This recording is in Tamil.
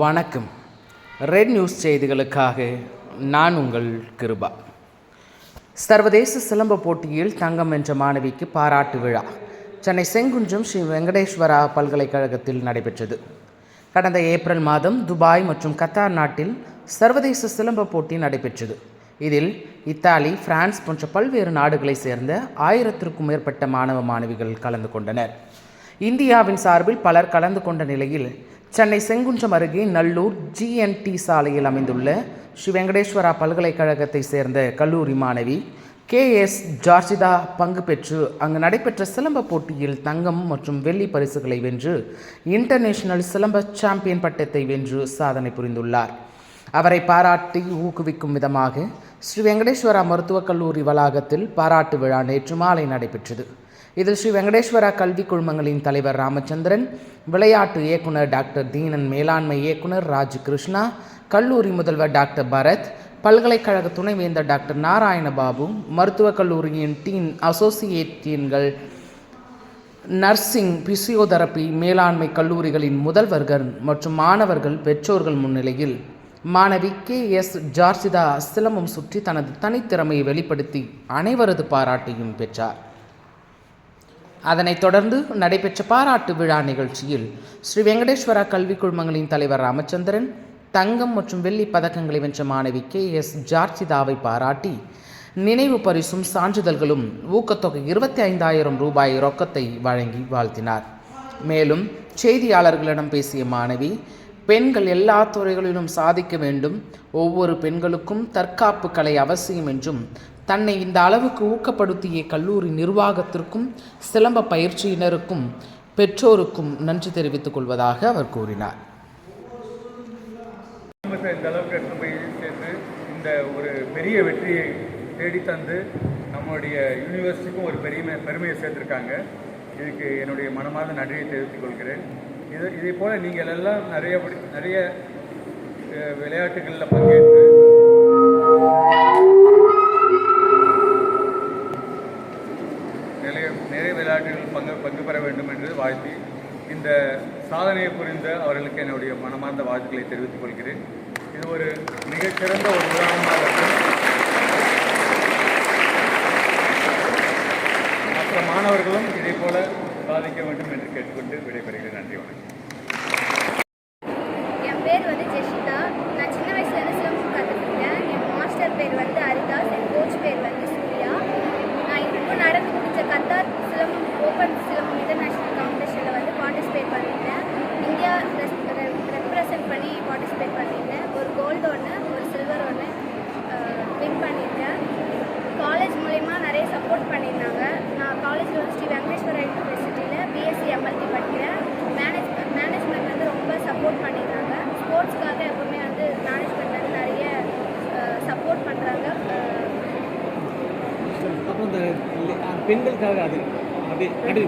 வணக்கம். ரெட் நியூஸ் செய்திகளுக்காக நான் உங்கள் கிருபா. சர்வதேச சிலம்ப போட்டியில் தங்கம் வென்ற மாணவிக்கு பாராட்டு விழா. சென்னை செங்குன்றம் ஸ்ரீ வெங்கடேஸ்வரா பல்கலைக்கழகத்தில் நடைபெற்றது. கடந்த ஏப்ரல் மாதம் துபாய் மற்றும் கத்தார் நாட்டில் சர்வதேச சிலம்ப போட்டி நடைபெற்றது. இதில் இத்தாலி பிரான்ஸ் போன்ற பல்வேறு நாடுகளைச் சேர்ந்த ஆயிரத்திற்கும் மேற்பட்ட மாணவ மாணவிகள் கலந்து கொண்டனர். இந்தியாவின் சார்பில் பலர் கலந்து கொண்ட நிலையில் சென்னை செங்குன்றம் அருகே நல்லூர் ஜிஎன்டி சாலையில் அமைந்துள்ள ஸ்ரீ வெங்கடேஸ்வரா பல்கலைக்கழகத்தை சேர்ந்த கல்லூரி மாணவி கே எஸ் ஜார்ஜிதா பங்கு பெற்று அங்கு நடைபெற்ற சிலம்ப போட்டியில் தங்கம் மற்றும் வெள்ளி பரிசுகளை வென்று இன்டர்நேஷனல் சிலம்ப சாம்பியன் பட்டத்தை வென்று சாதனை புரிந்துள்ளார். அவரை பாராட்டி ஊக்குவிக்கும் விதமாக ஸ்ரீ வெங்கடேஸ்வரா மருத்துவக் கல்லூரி வளாகத்தில் பாராட்டு விழா நேற்று மாலை நடைபெற்றது. இதில் ஸ்ரீ வெங்கடேஸ்வரா கல்விக் குழுமங்களின் தலைவர் ராமச்சந்திரன் விளையாட்டு இயக்குனர் டாக்டர் தீனன் மேலாண்மை இயக்குனர் ராஜ் கிருஷ்ணா கல்லூரி முதல்வர் டாக்டர் பரத் பல்கலைக்கழக துணைவேந்தர் டாக்டர் நாராயணபாபு மருத்துவக் கல்லூரியின் டீன் அசோசியேட்டியன்கள் நர்சிங் பிசியோதெரபி மேலாண்மை கல்லூரிகளின் முதல்வர்கள் மற்றும் மாணவர்கள் பெற்றோர்கள் முன்னிலையில் மாணவி கே எஸ். ஜார்ஜிதா சிலம்பம் சுற்றி தனது தனித்திறமையை வெளிப்படுத்தி அனைவரது பாராட்டையும் பெற்றார். அதனைத் தொடர்ந்து நடைபெற்ற பாராட்டு விழா நிகழ்ச்சியில் ஸ்ரீ வெங்கடேஸ்வரா கல்விக் குழுமங்களின் தலைவர் ராமச்சந்திரன் தங்கம் மற்றும் வெள்ளி பதக்கங்களை வென்ற மாணவி கே. எஸ். ஜார்ஜிதாவை பாராட்டி நினைவு பரிசும் சான்றிதழ்களும் ஊக்கத்தொகை இருபத்தி ஐந்தாயிரம் ரூபாய் ரொக்கத்தை வழங்கி வாழ்த்தினார். மேலும் செய்தியாளர்களிடம் பேசிய மாணவி பெண்கள் எல்லா துறைகளிலும் சாதிக்க வேண்டும். ஒவ்வொரு பெண்களுக்கும் தற்காப்பு கலை அவசியம் என்றும் தன்னை இந்த அளவுக்கு ஊக்கப்படுத்திய கல்லூரி நிர்வாகத்திற்கும் சிலம்ப பயிற்சியினருக்கும் பெற்றோருக்கும் நன்றி தெரிவித்துக் கொள்வதாக அவர் கூறினார். இந்த அளவுக்கு எடுத்து போய் இந்த ஒரு பெரிய வெற்றியை தேடி தந்து நம்மளுடைய யூனிவர்சிட்டிக்கும் ஒரு பெரிய பெருமையை சேர்த்துருக்காங்க. இதுக்கு என்னுடைய மனமார்ந்த நன்றியை தெரிவித்துக் கொள்கிறேன். இது இதே போல் நீங்கள் எல்லாம் நிறைய நிறைய விளையாட்டுகளில் பங்கேற்று நிறைய நிறைய விளையாட்டுகளில் பங்கு பங்கு பெற வேண்டும் என்று வாழ்த்தி இந்த சாதனையை புரிந்த அவர்களுக்கு என்னுடைய மனமார்ந்த வாழ்த்துக்களை தெரிவித்துக் கொள்கிறேன். இது ஒரு மிகச்சிறந்த ஒரு உதாரணமாக மற்ற மாணவர்களும் இதே போல சாதிக்க வேண்டும் என்று கேட்டுக்கொண்டு விடைபெறுகிறேன். நன்றி வணக்கம். என் பேர் வந்து ஜெஷிதா. நான் சின்ன வயசுலேருந்து சிலம்பம் கற்றுக்கிட்டேன் என் மாஸ்டர் பேர் வந்து அரிதாஸ். என் கோச் பேர் வந்து ஸ்போர்ட்ஸ்க்காக எப்பவுமே வந்து மேனேஜ்மெண்ட் வந்து நிறைய சப்போர்ட் பண்ணுறாங்க அப்புறம் பெண்களுக்காக அது அப்படியே அப்படி